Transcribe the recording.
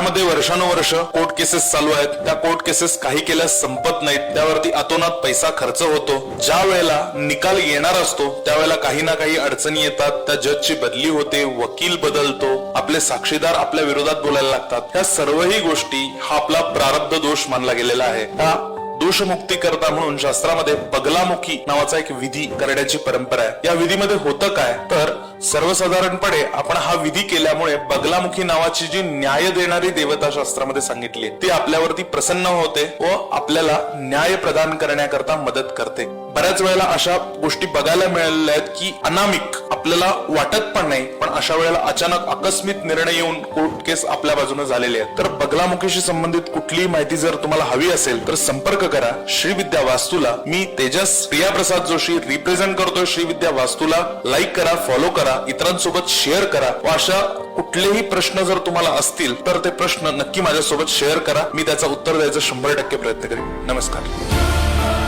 घरामध्ये वर्षानुवर्ष court cases चालू आहेत. त्या कोर्ट केसेस काही केल्यास संपत नाहीत. त्यावरती अतोनात पैसा खर्च होतो. ज्या वेळेला निकाल येणार असतो त्यावेळेला काही ना काही अडचणी येतात. त्या जजची बदली होते वकील बदलतो. आपले साक्षीदार आपल्या विरोधात बोलायला लागतात. ह्या सर्वही गोष्टी हा आपला प्रारब्ध दोष मानला गेलेला आहे. हा दोषमुक्ती करता म्हणून शास्त्रामध्ये बगलामुखी नावाचा एक विधी करण्याची परंपरा आहे. या विधीमध्ये होतं काय? तर सर्वसाधारणपणे आपण हा विधी केल्यामुळे बगलामुखी नावाची जी न्याय देणारी देवता शास्त्रामध्ये सांगितली ती आपल्यावरती प्रसन्न होते व आपल्याला न्याय प्रदान करण्याकरता मदत करते. बऱ्याच वेळेला अशा गोष्टी बघायला मिळालेल्या आहेत की अनामिक आपल्याला वाटत पण नाही पण अशा वेळेला अचानक आकस्मिक निर्णय येऊन कोर्ट केस आपल्या बाजूने झालेले आहेत. तर बगलामुखीशी संबंधित कुठलीही माहिती जर तुम्हाला हवी असेल तर संपर्क करा. श्रीविद्या वास्तूला मी तेजस प्रियाप्रसाद जोशी रिप्रेझेंट करतोय. श्रीविद्या वास्तूला लाईक करा फॉलो करा इतरांसोबत शेअर करा. व अशा कुठलेही प्रश्न जर तुम्हाला असतील तर ते प्रश्न नक्की माझ्यासोबत शेअर करा. मी त्याचा उत्तर द्यायचा शंभर टक्के प्रयत्न करेन. नमस्कार.